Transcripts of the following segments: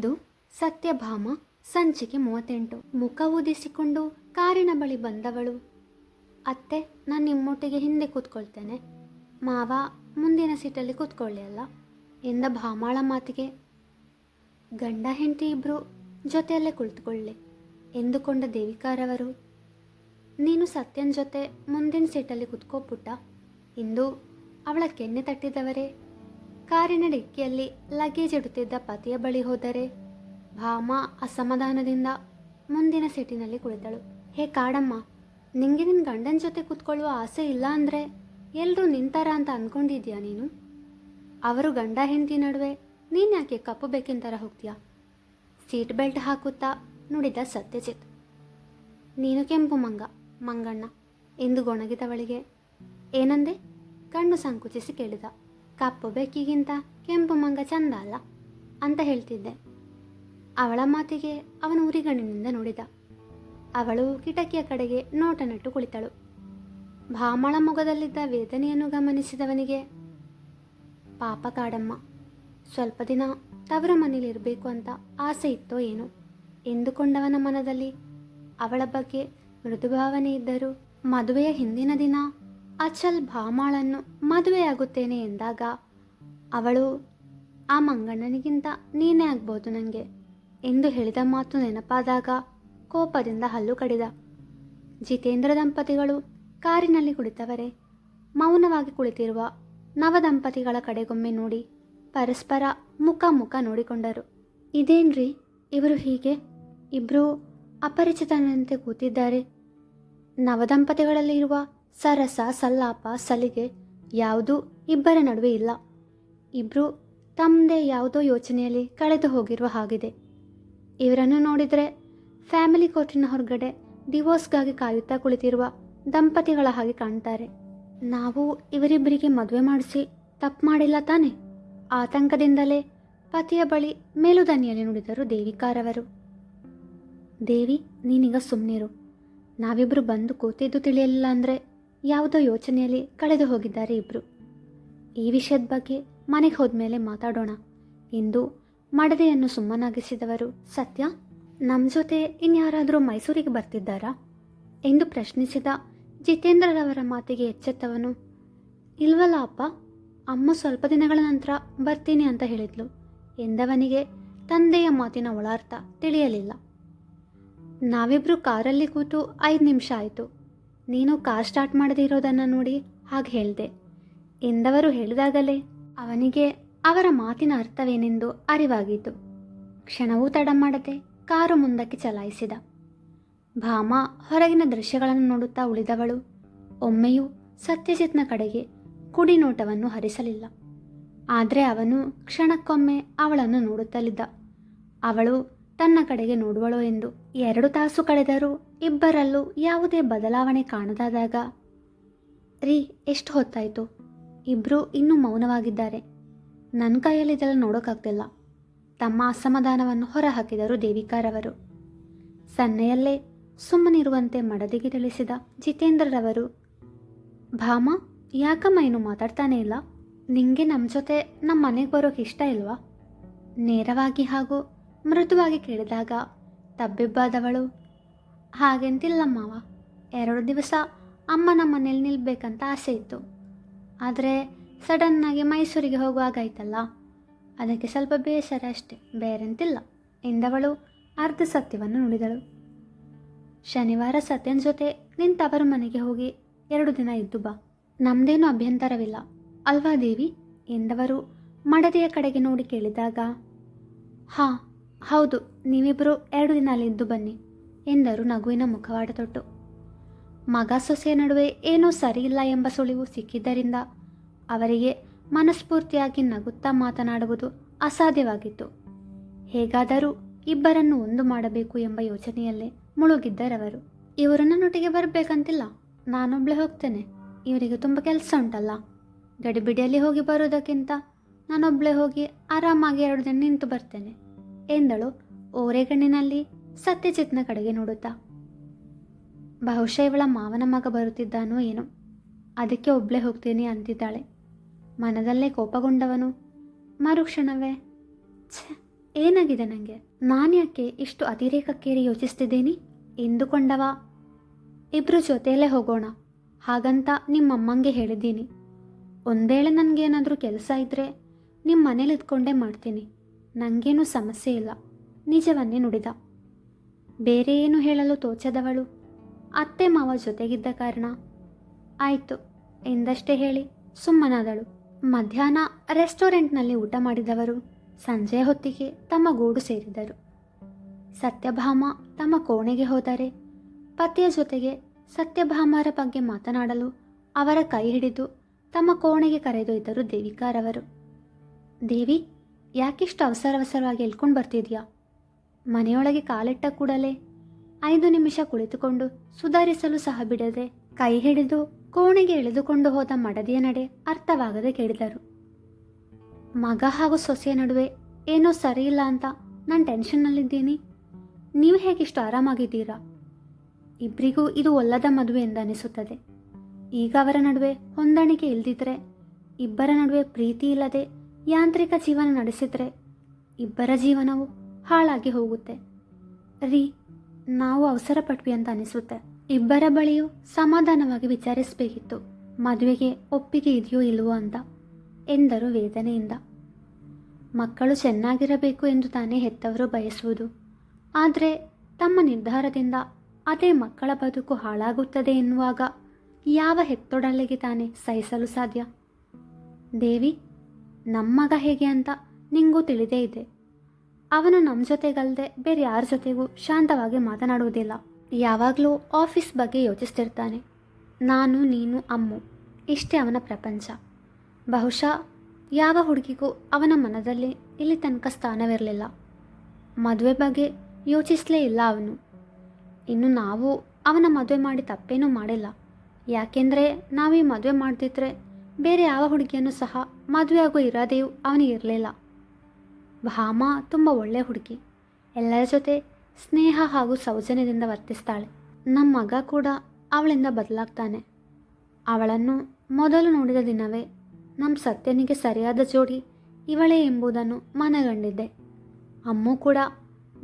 ಇದು ಸತ್ಯಭಾಮ ಸಂಚಿಕೆ ಮೂವತ್ತೆಂಟು. ಮುಖ ಊದಿಸಿಕೊಂಡು ಕಾರಿನ ಬಳಿ ಬಂದವಳು. ಅತ್ತೆ, ನಾನು ನಿಮ್ಮೊಟ್ಟಿಗೆ ಹಿಂದೆ ಕೂತ್ಕೊಳ್ತೇನೆ. ಮಾವ ಮುಂದಿನ ಸೀಟಲ್ಲಿ ಕೂತ್ಕೊಳ್ಳಿ ಅಲ್ಲ? ಎಂದ ಭಾಮಾಳ ಮಾತಿಗೆ. ಗಂಡ, ಹೆಂಡತಿ ಇಬ್ಬರು ಜೊತೆಯಲ್ಲೇ ಕುಳಿತುಕೊಳ್ಳಿ, ಎಂದುಕೊಂಡ ದೇವಿಕಾರವರು ನೀನು ಸತ್ಯನ ಜೊತೆ ಮುಂದಿನ ಸೀಟಲ್ಲಿ ಕುತ್ಕೋಪುಟ್ಟ ಇಂದು ಅವಳ ಕೆನ್ನೆ ತಟ್ಟಿದವರೇ. ಕಾರಿನ ಡಿಕ್ಕಿಯಲ್ಲಿ ಲಗೇಜ್ ಇಡುತ್ತಿದ್ದ ಪತಿಯ ಬಳಿ ಹೋದರೆ ಭಾಮ ಅಸಮಾಧಾನದಿಂದ ಮುಂದಿನ ಸೀಟಿನಲ್ಲಿ ಕುಳಿತಳು. ಹೇ ಕಾಡಮ್ಮ, ನಿಂಗೆ ನಿನ್ನ ಗಂಡನ ಜೊತೆ ಕೂತ್ಕೊಳ್ಳುವ ಆಸೆ ಇಲ್ಲ ಅಂದರೆ ಎಲ್ಲರೂ ನಿಂತಾರ ಅಂತ ಅಂದ್ಕೊಂಡಿದ್ಯಾ ನೀನು? ಅವರು ಗಂಡ ಹೆಂಡತಿ ನಡುವೆ ನೀನು ಯಾಕೆ ಕಪ್ಪು ಬೇಕೆಂತರ ಹೋಗ್ತೀಯಾ? ಸೀಟ್ ಬೆಲ್ಟ್ ಹಾಕುತ್ತಾ ನುಡಿದ ಸತ್ಯಜಿತ್. ನೀನು ಕೆಂಪು ಮಂಗ, ಮಂಗಣ್ಣ ಎಂದು ಗೊಣಗಿದವಳಿಗೆ ಏನಂದೆ? ಕಣ್ಣು ಸಂಕುಚಿಸಿ ಕೇಳಿದ. ಕಪ್ಪು ಬೆಕ್ಕಿಗಿಂತ ಕೆಂಪು ಮಂಗ ಚಂದ ಅಲ್ಲ ಅಂತ ಹೇಳ್ತಿದ್ದೆ. ಅವಳ ಮಾತಿಗೆ ಅವನು ಉರಿಗಣ್ಣಿನಿಂದ ನೋಡಿದ. ಅವಳು ಕಿಟಕಿಯ ಕಡೆಗೆ ನೋಟ ನಟ್ಟು ಕುಳಿತಳು. ಭಾಮಳ ಮೊಗದಲ್ಲಿದ್ದ ವೇದನೆಯನ್ನು ಗಮನಿಸಿದವನಿಗೆ, ಪಾಪ ಕಾಡಮ್ಮ, ಸ್ವಲ್ಪ ದಿನ ತವರ ಮನೇಲಿರಬೇಕು ಅಂತ ಆಸೆ ಇತ್ತೋ ಏನೋ? ಎಂದುಕೊಂಡವನ ಮನದಲ್ಲಿ ಅವಳ ಬಗ್ಗೆ ಮೃದುಭಾವನೆ ಇದ್ದರೂ ಮದುವೆಯ ಹಿಂದಿನ ದಿನ ಅಚಲ್ ಭಾಮಾಳನ್ನು ಮದುವೆಯಾಗುತ್ತೇನೆ ಎಂದಾಗ, ಅವಳು, ಆ ಮಂಗಣ್ಣನಿಗಿಂತ ನೀನೇ ಆಗ್ಬೋದು ನನಗೆ ಎಂದು ಹೇಳಿದ ಮಾತು ನೆನಪಾದಾಗ ಕೋಪದಿಂದ ಹಲ್ಲು ಕಡಿದ. ಜಿತೇಂದ್ರ ದಂಪತಿಗಳು ಕಾರಿನಲ್ಲಿ ಕುಳಿತವರೇ, ಮೌನವಾಗಿ ಕುಳಿತಿರುವ ನವದಂಪತಿಗಳ ಕಡೆಗೊಮ್ಮೆ ನೋಡಿ ಪರಸ್ಪರ ಮುಖ ಮುಖ ನೋಡಿಕೊಂಡರು. ಇದೇನ್ರಿ, ಇವರು ಹೀಗೆ? ಇಬ್ಬರೂ ಅಪರಿಚಿತನಂತೆ ಕೂತಿದ್ದಾರೆ. ನವದಂಪತಿಗಳಲ್ಲಿ ಇರುವ ಸರಸ, ಸಲ್ಲಾಪ, ಸಲಿಗೆ ಯಾವುದೂ ಇಬ್ಬರ ನಡುವೆ ಇಲ್ಲ. ಇಬ್ಬರು ತಮ್ಮದೇ ಯಾವುದೋ ಯೋಚನೆಯಲ್ಲಿ ಕಳೆದು ಹೋಗಿರುವ ಹಾಗಿದೆ. ಇವರನ್ನು ನೋಡಿದರೆ ಫ್ಯಾಮಿಲಿ ಕೋರ್ಟಿನ ಹೊರಗಡೆ ಡಿವೋರ್ಸ್ಗಾಗಿ ಕಾಯುತ್ತಾ ಕುಳಿತಿರುವ ದಂಪತಿಗಳ ಹಾಗೆ ಕಾಣ್ತಾರೆ. ನಾವು ಇವರಿಬ್ಬರಿಗೆ ಮದುವೆ ಮಾಡಿಸಿ ತಪ್ಪು ಮಾಡಿಲ್ಲ ತಾನೆ? ಆತಂಕದಿಂದಲೇ ಪತಿಯ ಬಳಿ ಮೇಲುದನಿಯಲ್ಲಿ ನುಡಿದರು ದೇವಿಕಾರವರು. ದೇವಿ, ನೀನೀಗ ಸುಮ್ಮನಿರು ನಾವಿಬ್ಬರು ಬಂದು ಕೂತಿದ್ದು ತಿಳಿಯಲಿಲ್ಲ ಅಂದರೆ ಯಾವುದೋ ಯೋಚನೆಯಲ್ಲಿ ಕಳೆದು ಹೋಗಿದ್ದಾರೆ ಇಬ್ಬರು ಈ ವಿಷಯದ ಬಗ್ಗೆ ಮನೆಗೆ ಹೋದ್ಮೇಲೆ ಮಾತಾಡೋಣ. ಎಂದು ಮಡದೆಯನ್ನು ಸುಮ್ಮನಾಗಿಸಿದವರು ಸತ್ಯ. ನಮ್ಮ ಜೊತೆ ಇನ್ಯಾರಾದರೂ ಮೈಸೂರಿಗೆ ಬರ್ತಿದ್ದಾರಾ? ಎಂದು ಪ್ರಶ್ನಿಸಿದ ಜಿತೇಂದ್ರರವರ ಮಾತಿಗೆ ಎಚ್ಚೆತ್ತವನು, ಇಲ್ವಲ್ಲ ಅಪ್ಪ, ಅಮ್ಮ ಸ್ವಲ್ಪ ದಿನಗಳ ನಂತರ ಬರ್ತೀನಿ ಅಂತ ಹೇಳಿದ್ಲು. ಎಂದವನಿಗೆ ತಂದೆಯ ಮಾತಿನ ಒಳಾರ್ಥ ತಿಳಿಯಲಿಲ್ಲ. ನಾವಿಬ್ರು ಕಾರಲ್ಲಿ ಕೂತು ಐದು ನಿಮಿಷ ಆಯಿತು. ನೀನು ಕಾರ್ ಸ್ಟಾರ್ಟ್ ಮಾಡದೇ ಇರೋದನ್ನು ನೋಡಿ ಹಾಗೆ ಹೇಳಿದೆ. ಎಂದವರು ಹೇಳಿದಾಗಲೇ ಅವನಿಗೆ ಅವರ ಮಾತಿನ ಅರ್ಥವೇನೆಂದು ಅರಿವಾಗಿತ್ತು. ಕ್ಷಣವೂ ತಡ ಮಾಡದೆ ಕಾರು ಮುಂದಕ್ಕೆ ಚಲಾಯಿಸಿದ. ಭಾಮ ಹೊರಗಿನ ದೃಶ್ಯಗಳನ್ನು ನೋಡುತ್ತಾ ಉಳಿದವಳು ಒಮ್ಮೆಯೂ ಸತ್ಯಜಿತ್ನ ಕಡೆಗೆ ಕುಡಿ ನೋಟವನ್ನು ಹರಿಸಲಿಲ್ಲ. ಆದರೆ ಅವನು ಕ್ಷಣಕ್ಕೊಮ್ಮೆ ಅವಳನ್ನು ನೋಡುತ್ತಲಿದ್ದ. ಅವಳು ತನ್ನ ಕಡೆಗೆ ನೋಡುವಳು ಎಂದು ಎರಡು ತಾಸು ಕಳೆದರೂ ಇಬ್ಬರಲ್ಲೂ ಯಾವುದೇ ಬದಲಾವಣೆ ಕಾಣದಾದಾಗ, ರೀ, ಎಷ್ಟು ಹೊತ್ತಾಯಿತು? ಇಬ್ಬರೂ ಇನ್ನೂ ಮೌನವಾಗಿದ್ದಾರೆ. ನನ್ನ ಕೈಯಲ್ಲಿ ಇದೆಲ್ಲ ನೋಡೋಕ್ಕಾಗ್ತಿಲ್ಲ ತಮ್ಮ ಅಸಮಾಧಾನವನ್ನು ಹೊರಹಾಕಿದರು ದೇವಿಕಾರವರು. ಸನ್ನೆಯಲ್ಲೇ ಸುಮ್ಮನಿರುವಂತೆ ಮಡದಿಗೆ ತಿಳಿಸಿದ ಜಿತೇಂದ್ರರವರು, ಭಾಮ, ಯಾಕಮ್ಮ ಏನು ಮಾತಾಡ್ತಾನೆ ಇಲ್ಲ? ನಿಂಗೆ ನಮ್ಮ ಜೊತೆ ನಮ್ಮ ಮನೆಗೆ ಬರೋಕೆ ಇಷ್ಟ ಇಲ್ವಾ? ನೇರವಾಗಿ ಹಾಗೂ ಮೃದುವಾಗಿ ಕೇಳಿದಾಗ, ತಬ್ಬಿಬ್ಬಾದವಳು. ಹಾಗೆಂತಿಲ್ಲ ಮಾವ. ಎರಡು ದಿವಸ ಅಮ್ಮನ ಮನೇಲಿ ನಿಲ್ಬೇಕಂತ ಆಸೆ ಇತ್ತು. ಆದರೆ ಸಡನ್ನಾಗಿ ಮೈಸೂರಿಗೆ ಹೋಗುವಾಗಾಯ್ತಲ್ಲ. ಅದಕ್ಕೆ ಸ್ವಲ್ಪ ಬೇಸರ ಅಷ್ಟೆ. ಬೇರೆಂತಿಲ್ಲ. ಎಂದವಳು ಅರ್ಧ ಸತ್ಯವನ್ನು ನುಡಿದಳು. ಶನಿವಾರ ಸತ್ಯನ ಜೊತೆ ನಿಂತವರ ತವರು ಮನೆಗೆ ಹೋಗಿ ಎರಡು ದಿನ ಇದ್ದು ಬಾ. ನಮ್ಮದೇನು ಅಭ್ಯಂತರವಿಲ್ಲ. ಅಲ್ವಾ ದೇವಿ? ಎಂದವರು ಮಡದಿಯ ಕಡೆಗೆ ನೋಡಿ ಕೇಳಿದಾಗ, ಹಾಂ ಹೌದು ನೀವಿಬ್ಬರು ಎರಡು ದಿನ ಅಲ್ಲಿದ್ದು ಬನ್ನಿ, ಎಂದರು ನಗುವಿನ ಮುಖವಾಡ ತೊಟ್ಟು. ಮಗ ಸೊಸೆಯ ನಡುವೆ ಏನೂ ಸರಿಯಿಲ್ಲ ಎಂಬ ಸುಳಿವು ಸಿಕ್ಕಿದ್ದರಿಂದ ಅವರಿಗೆ ಮನಸ್ಫೂರ್ತಿಯಾಗಿ ನಗುತ್ತಾ ಮಾತನಾಡುವುದು ಅಸಾಧ್ಯವಾಗಿತ್ತು. ಹೇಗಾದರೂ ಇಬ್ಬರನ್ನು ಒಂದು ಮಾಡಬೇಕು ಎಂಬ ಯೋಚನೆಯಲ್ಲೇ ಮುಳುಗಿದ್ದರವರು. ಇವರು ನನ್ನೊಟ್ಟಿಗೆ ಬರಬೇಕಂತಿಲ್ಲ, ನಾನೊಬ್ಳೆ ಹೋಗ್ತೇನೆ, ಇವರಿಗೆ ತುಂಬ ಕೆಲಸ ಉಂಟಲ್ಲ. ಗಡಿಬಿಡಿಯಲ್ಲಿ ಹೋಗಿ ಬರೋದಕ್ಕಿಂತ ನಾನೊಬ್ಳೆ ಹೋಗಿ ಆರಾಮಾಗಿ ಎರಡು ದಿನ ನಿಂತು ಬರ್ತೇನೆ. ಎಂದಳು. ಓರೆಗಣ್ಣಿನಲ್ಲಿ ಸತ್ಯಜಿತ್ನ ಕಡೆಗೆ ನೋಡುತ್ತಾ. ಬಹುಶಃ ಇವಳ ಮಾವನ ಮಗ ಬರುತ್ತಿದ್ದಾನೋ ಏನೋ. ಅದಕ್ಕೆ ಒಬ್ಳೆ ಹೋಗ್ತೀನಿ ಅಂತಿದ್ದಾಳೆ. ಮನದಲ್ಲೇ ಕೋಪಗೊಂಡವನು. ಮರುಕ್ಷಣವೇ. ಛೆ, ಏನಾಗಿದೆ ನನಗೆ ನಾನ್ಯಾಕೆ ಇಷ್ಟು ಅತಿರೇಕಕ್ಕೇರಿ ಯೋಚಿಸ್ತಿದ್ದೀನಿ? ಎಂದುಕೊಂಡವ. ಇಬ್ಬರು ಜೊತೆಯಲ್ಲೇ ಹೋಗೋಣ. ಹಾಗಂತ ನಿಮ್ಮಮ್ಮಂಗೆ ಹೇಳಿದ್ದೀನಿ. ಒಂದೇಳೆ ನನಗೇನಾದರೂ ಕೆಲಸ ಇದ್ದರೆ ನಿಮ್ಮ ಮನೇಲಿ ಇದ್ಕೊಂಡೇ ಮಾಡ್ತೀನಿ. ನನಗೇನೂ ಸಮಸ್ಯೆ ಇಲ್ಲ. ನಿಜವನ್ನೇ ನುಡಿದ. ಬೇರೆ ಏನು ಹೇಳಲು ತೋಚದವಳು? ಅತ್ತೆ ಮಾವ ಜೊತೆಗಿದ್ದ ಕಾರಣ? ಆಯಿತು, ಎಂದಷ್ಟೇ ಹೇಳಿ ಸುಮ್ಮನಾದಳು. ಮಧ್ಯಾಹ್ನ ರೆಸ್ಟೋರೆಂಟ್ನಲ್ಲಿ ಊಟ ಮಾಡಿದವರು ಸಂಜೆ ಹೊತ್ತಿಗೆ ತಮ್ಮ ಗೂಡು ಸೇರಿದರು. ಸತ್ಯಭಾಮ ತಮ್ಮ ಕೋಣೆಗೆ ಹೋದರೆ, ಪತಿಯ ಜೊತೆಗೆ ಸತ್ಯಭಾಮರ ಬಗ್ಗೆ ಮಾತನಾಡಲು ಅವರ ಕೈ ಹಿಡಿದು ತಮ್ಮ ಕೋಣೆಗೆ ಕರೆದೊಯ್ದರು ದೇವಿಕಾರವರು. ದೇವಿ ಯಾಕಿಷ್ಟು ಅವಸರ ಅವಸರವಾಗಿ ಎಳ್ಕೊಂಡು ಬರ್ತಿದ್ಯಾ? ಮನೆಯೊಳಗೆ ಕಾಲಿಟ್ಟ ಕೂಡಲೇ ಐದು ನಿಮಿಷ ಕುಳಿತುಕೊಂಡು ಸುಧಾರಿಸಲು ಸಹ ಬಿಡದೆ ಕೈ ಹಿಡಿದು ಕೋಣೆಗೆ ಎಳೆದುಕೊಂಡು ಹೋದ ಮಡದಿಯ ನಡೆ ಅರ್ಥವಾಗದೆ ಕೇಳಿದರು. ಮಗ ಹಾಗೂ ಸೊಸೆಯ ನಡುವೆ ಏನೋ ಸರಿಯಿಲ್ಲ ಅಂತ ನಾನು ಟೆನ್ಷನ್ನಲ್ಲಿದ್ದೀನಿ ನೀವು ಹೇಗಿಷ್ಟು ಆರಾಮಾಗಿದ್ದೀರಾ? ಇಬ್ಬರಿಗೂ ಇದು ಒಲ್ಲದ ಮದುವೆ ಎಂದನಿಸುತ್ತದೆ ಈಗ ಅವರ ನಡುವೆ ಹೊಂದಾಣಿಕೆ ಇಲ್ದಿದ್ರೆ ಇಬ್ಬರ ನಡುವೆ ಪ್ರೀತಿ ಇಲ್ಲದೆ ಯಾಂತ್ರಿಕ ಜೀವನ ನಡೆಸಿದರೆ ಇಬ್ಬರ ಜೀವನವು ಹಾಳಾಗಿ ಹೋಗುತ್ತೆ. ರೀ, ನಾವು ಅವಸರ ಪಟ್ವಿ ಅಂತ ಅನಿಸುತ್ತೆ. ಇಬ್ಬರ ಬಳಿಯೂ ಸಮಾಧಾನವಾಗಿ ವಿಚಾರಿಸಬೇಕಿತ್ತು. ಮದುವೆಗೆ ಒಪ್ಪಿಗೆ ಇದೆಯೋ ಇಲ್ವೋ ಅಂತ ಎಂದರು ವೇದನೆಯಿಂದ. ಮಕ್ಕಳು ಚೆನ್ನಾಗಿರಬೇಕು ಎಂದು ತಾನೇ ಹೆತ್ತವರು ಬಯಸುವುದು. ಆದರೆ ತಮ್ಮ ನಿರ್ಧಾರದಿಂದ ಅದೇ ಮಕ್ಕಳ ಬದುಕು ಹಾಳಾಗುತ್ತದೆ ಎನ್ನುವಾಗ ಯಾವ ಹೆತ್ತೊಡಲಿಗೆ ತಾನೇ ಸಹಿಸಲು ಸಾಧ್ಯ? ದೇವಿ ನಮ್ಮಗ ಹೇಗೆ ಅಂತ ನಿಂಗೂ ತಿಳಿದೇ ಇದೆ. ಅವನು ನಮ್ಮ ಜೊತೆಗಲ್ಲದೆ ಬೇರೆ ಯಾರ ಜೊತೆಗೂ ಶಾಂತವಾಗಿ ಮಾತನಾಡುವುದಿಲ್ಲ. ಯಾವಾಗಲೂ ಆಫೀಸ್ ಬಗ್ಗೆ ಯೋಚಿಸ್ತಿರ್ತಾನೆ. ನಾನು, ನೀನು, ಅಮ್ಮು, ಇಷ್ಟೇ ಅವನ ಪ್ರಪಂಚ. ಬಹುಶಃ ಯಾವ ಹುಡುಗಿಗೂ ಅವನ ಮನದಲ್ಲಿ ಇಲ್ಲಿ ತನಕ ಸ್ಥಾನವಿರಲಿಲ್ಲ. ಮದುವೆ ಬಗ್ಗೆ ಯೋಚಿಸಲೇ ಇಲ್ಲ ಅವನು. ಇನ್ನು ನಾವು ಅವನ ಮದುವೆ ಮಾಡಿ ತಪ್ಪೇನೂ ಮಾಡಿಲ್ಲ. ಯಾಕೆಂದರೆ ನಾವು ಈ ಮದುವೆ ಮಾಡ್ತಿದ್ರೆ ಬೇರೆ ಯಾವ ಹುಡುಗಿಯನ್ನು ಸಹ ಮದುವೆ ಆಗೋ ಇರೋದೆಯೂ ಅವನಿಗೆ ಇರಲಿಲ್ಲ. ಭಾಮ ತುಂಬ ಒಳ್ಳೆಯ ಹುಡುಗಿ. ಎಲ್ಲರ ಜೊತೆ ಸ್ನೇಹ ಹಾಗೂ ಸೌಜನ್ಯದಿಂದ ವರ್ತಿಸ್ತಾಳೆ. ನಮ್ಮ ಮಗ ಕೂಡ ಅವಳಿಂದ ಬದಲಾಗ್ತಾನೆ. ಅವಳನ್ನು ಮೊದಲು ನೋಡಿದ ದಿನವೇ ನಮ್ಮ ಸತ್ಯನಿಗೆ ಸರಿಯಾದ ಜೋಡಿ ಇವಳೇ ಎಂಬುದನ್ನು ಮನಗಂಡಿದ್ದೆ. ಅಮ್ಮು ಕೂಡ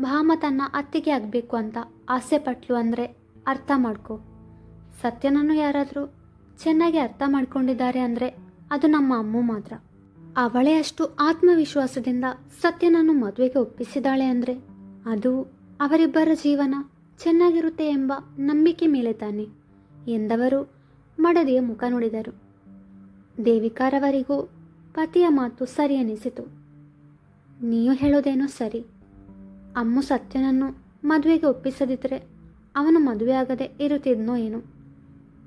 ಭಾಮ ತನ್ನ ಅತ್ತಿಗೆ ಆಗಬೇಕು ಅಂತ ಆಸೆ ಪಟ್ಲು ಅಂದರೆ ಅರ್ಥ ಮಾಡ್ಕೊ. ಸತ್ಯನನ್ನು ಯಾರಾದರೂ ಚೆನ್ನಾಗಿ ಅರ್ಥ ಮಾಡ್ಕೊಂಡಿದ್ದಾರೆ ಅಂದರೆ ಅದು ನಮ್ಮ ಅಮ್ಮ ಮಾತ್ರ. ಅವಳೇ ಅಷ್ಟು ಆತ್ಮವಿಶ್ವಾಸದಿಂದ ಸತ್ಯನನ್ನು ಮದುವೆಗೆ ಒಪ್ಪಿಸಿದಾಳೆ ಅಂದರೆ ಅದು ಅವರಿಬ್ಬರ ಜೀವನ ಚೆನ್ನಾಗಿರುತ್ತೆ ಎಂಬ ನಂಬಿಕೆ ಮೇಲೆ ತಾನೆ ಎಂದವರು ಮಡದಿಯ ಮುಖ ನೋಡಿದರು. ದೇವಿಕಾರವರಿಗೂ ಪತಿಯ ಮಾತು ಸರಿ ಅನಿಸಿತು. ನೀವು ಹೇಳೋದೇನೋ ಸರಿ. ಅಮ್ಮು ಸತ್ಯನನ್ನು ಮದುವೆಗೆ ಒಪ್ಪಿಸದಿದ್ದರೆ ಅವನು ಮದುವೆ ಆಗದೆ ಇರುತ್ತಿದ್ನೋ ಏನೋ.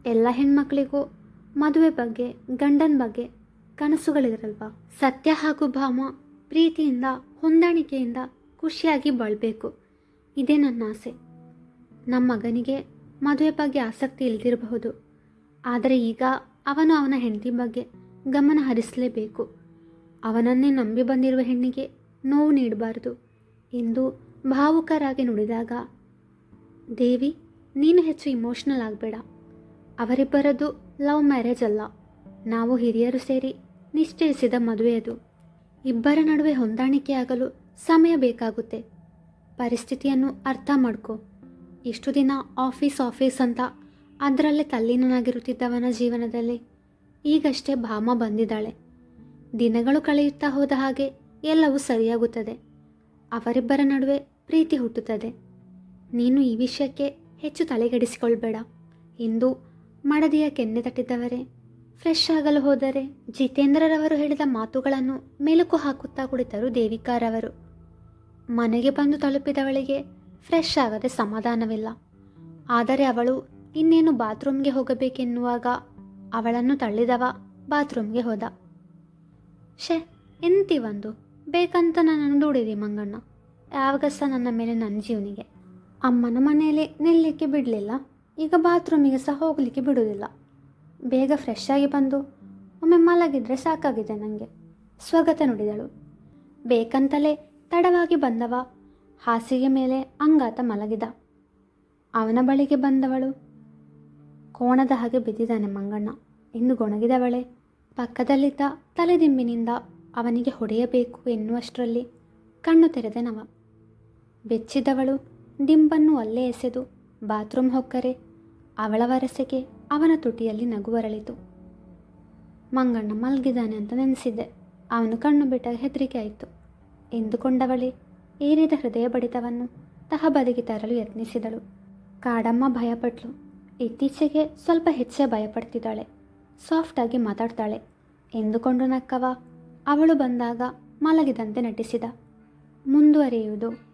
ಎಲ್ಲ ಹೆಣ್ಮಕ್ಳಿಗೂ ಮದುವೆ ಬಗ್ಗೆ, ಗಂಡನ ಬಗ್ಗೆ ಕನಸುಗಳಿರಲ್ವ? ಸತ್ಯ ಹಾಗೂ ಭಾಮ ಪ್ರೀತಿಯಿಂದ, ಹೊಂದಾಣಿಕೆಯಿಂದ ಖುಷಿಯಾಗಿ ಬಾಳ್ಬೇಕು. ಇದೇ ನನ್ನ ಆಸೆ. ನಮ್ಮ ಮಗನಿಗೆ ಮದುವೆ ಬಗ್ಗೆ ಆಸಕ್ತಿ ಇಲ್ದಿರಬಹುದು. ಆದರೆ ಈಗ ಅವನು ಅವನ ಹೆಂಡತಿ ಬಗ್ಗೆ ಗಮನ ಹರಿಸಲೇಬೇಕು. ಅವನನ್ನೇ ನಂಬಿ ಬಂದಿರುವ ಹೆಣ್ಣಿಗೆ ನೋವು ನೀಡಬಾರದು ಎಂದು ಭಾವುಕರಾಗಿ ನುಡಿದಾಗ, ದೇವಿ, ನೀನು ಹೆಚ್ಚು ಇಮೋಷ್ನಲ್ ಆಗಬೇಡ. ಅವರಿಬ್ಬರದು ಲವ್ ಮ್ಯಾರೇಜ್ ಅಲ್ಲ. ನಾವು ಹಿರಿಯರು ಸೇರಿ ನಿಶ್ಚಯಿಸಿದ ಮದುವೆಯದು ಇಬ್ಬರ ನಡುವೆ ಹೊಂದಾಣಿಕೆಯಾಗಲು ಸಮಯ ಬೇಕಾಗುತ್ತೆ. ಪರಿಸ್ಥಿತಿಯನ್ನು ಅರ್ಥ ಮಾಡ್ಕೊ. ಇಷ್ಟು ದಿನ ಆಫೀಸ್ ಆಫೀಸ್ ಅಂತ ಅದರಲ್ಲೇ ತಲ್ಲೀನನಾಗಿರುತ್ತಿದ್ದವನ ಜೀವನದಲ್ಲಿ ಈಗಷ್ಟೇ ಭಾಮ ಬಂದಿದ್ದಾಳೆ. ದಿನಗಳು ಕಳೆಯುತ್ತಾ ಹೋದ ಹಾಗೆ ಎಲ್ಲವೂ ಸರಿಯಾಗುತ್ತದೆ. ಅವರಿಬ್ಬರ ನಡುವೆ ಪ್ರೀತಿ ಹುಟ್ಟುತ್ತದೆ. ನೀನು ಈ ವಿಷಯಕ್ಕೆ ಹೆಚ್ಚು ತಲೆಗೆಡಿಸಿಕೊಳ್ಬೇಡ. ಎಂದು ಮಡದಿಯ ಕೆನ್ನೆ ತಟ್ಟಿದ್ದವರೇ ಫ್ರೆಶ್ ಆಗಲು ಹೋದರೆ ಜಿತೇಂದ್ರರವರು ಹೇಳಿದ ಮಾತುಗಳನ್ನು ಮೆಲುಕು ಹಾಕುತ್ತಾ ಕುಳಿತರು ದೇವಿಕಾರವರು. ಮನೆಗೆ ಬಂದು ತಲುಪಿದವಳಿಗೆ ಫ್ರೆಶ್ ಆಗದೆ ಸಮಾಧಾನವಿಲ್ಲ. ಆದರೆ ಅವಳು ಇನ್ನೇನು ಬಾತ್ರೂಮ್ಗೆ ಹೋಗಬೇಕೆನ್ನುವಾಗ ಅವಳನ್ನು ತಳ್ಳಿದವ ಬಾತ್ರೂಮ್ಗೆ ಹೋದ. ಶೇ ಎಂತಿವಂದು ಬೇಕಂತ ನನ್ನನ್ನು ದುಡಿದಿ ಮಂಗಣ್ಣ. ಯಾವಾಗ ಸಹ ನನ್ನ ಮೇಲೆ ನನ್ನ ಜೀವನಿಗೆ. ಅಮ್ಮನ ಮನೆಯಲ್ಲಿ ನಿಲ್ಲಕ್ಕೆ ಬಿಡಲಿಲ್ಲ. ಈಗ ಬಾತ್ರೂಮಿಗೆ ಸಹ ಹೋಗಲಿಕ್ಕೆ ಬಿಡುವುದಿಲ್ಲ. ಬೇಗ ಫ್ರೆಶ್ ಆಗಿ ಬಂದು, ಒಮ್ಮೆ ಮಲಗಿದರೆ ಸಾಕಾಗಿದೆ ನನಗೆ ಸ್ವಗತ ನುಡಿದಳು. ಬೇಕಂತಲೇ ತಡವಾಗಿ ಬಂದವ. ಹಾಸಿಗೆ ಮೇಲೆ ಅಂಗಾತ ಮಲಗಿದ. ಅವನ ಬಳಿಗೆ ಬಂದವಳು. ಕೋಣದ ಹಾಗೆ ಬಿದ್ದಿದ್ದಾನೆ ಮಂಗಣ್ಣ. ಇನ್ನು ಗೊಣಗಿದವಳೆ. ಪಕ್ಕದಲ್ಲಿದ್ದ ತಲೆದಿಂಬಿನಿಂದ ಅವನಿಗೆ ಹೊಡೆಯಬೇಕು ಎನ್ನುವಷ್ಟರಲ್ಲಿ ಕಣ್ಣು ತೆರೆದೆ ನವ ಬೆಚ್ಚಿದವಳು, ದಿಂಬನ್ನು ಅಲ್ಲೇ ಎಸೆದು ಬಾತ್ರೂಮ್ ಹೊಕ್ಕರೆ ಅವಳ ವರಸೆಗೆ ಅವನ ತುಟಿಯಲ್ಲಿ ನಗು ಬರಲಿತು ಮಂಗಣ್ಣ ಮಲಗಿದ್ದಾನೆ ಅಂತ ನೆನೆಸಿದ್ದೆ. ಅವನು ಕಣ್ಣು ಬಿಟ್ಟ ಹೆದರಿಕೆ ಆಯಿತು ಎಂದುಕೊಂಡವಳೆ, ಏರಿದ ಹೃದಯ ಬಡಿತವನ್ನು ತಹಬದಿಗೆ ತರಲು ಯತ್ನಿಸಿದಳು. ಕಾಡಮ್ಮ ಭಯಪಟ್ಲು. ಇತ್ತೀಚೆಗೆ ಸ್ವಲ್ಪ ಹೆಚ್ಚೇ ಭಯಪಡ್ತಿದ್ದಾಳೆ. ಸಾಫ್ಟಾಗಿ ಮಾತಾಡ್ತಾಳೆ. ಎಂದುಕೊಂಡು ನಕ್ಕವ, ಅವಳು ಬಂದಾಗ ಮಲಗಿದಂತೆ ನಟಿಸಿದ. ಮುಂದುವರಿಯುವುದು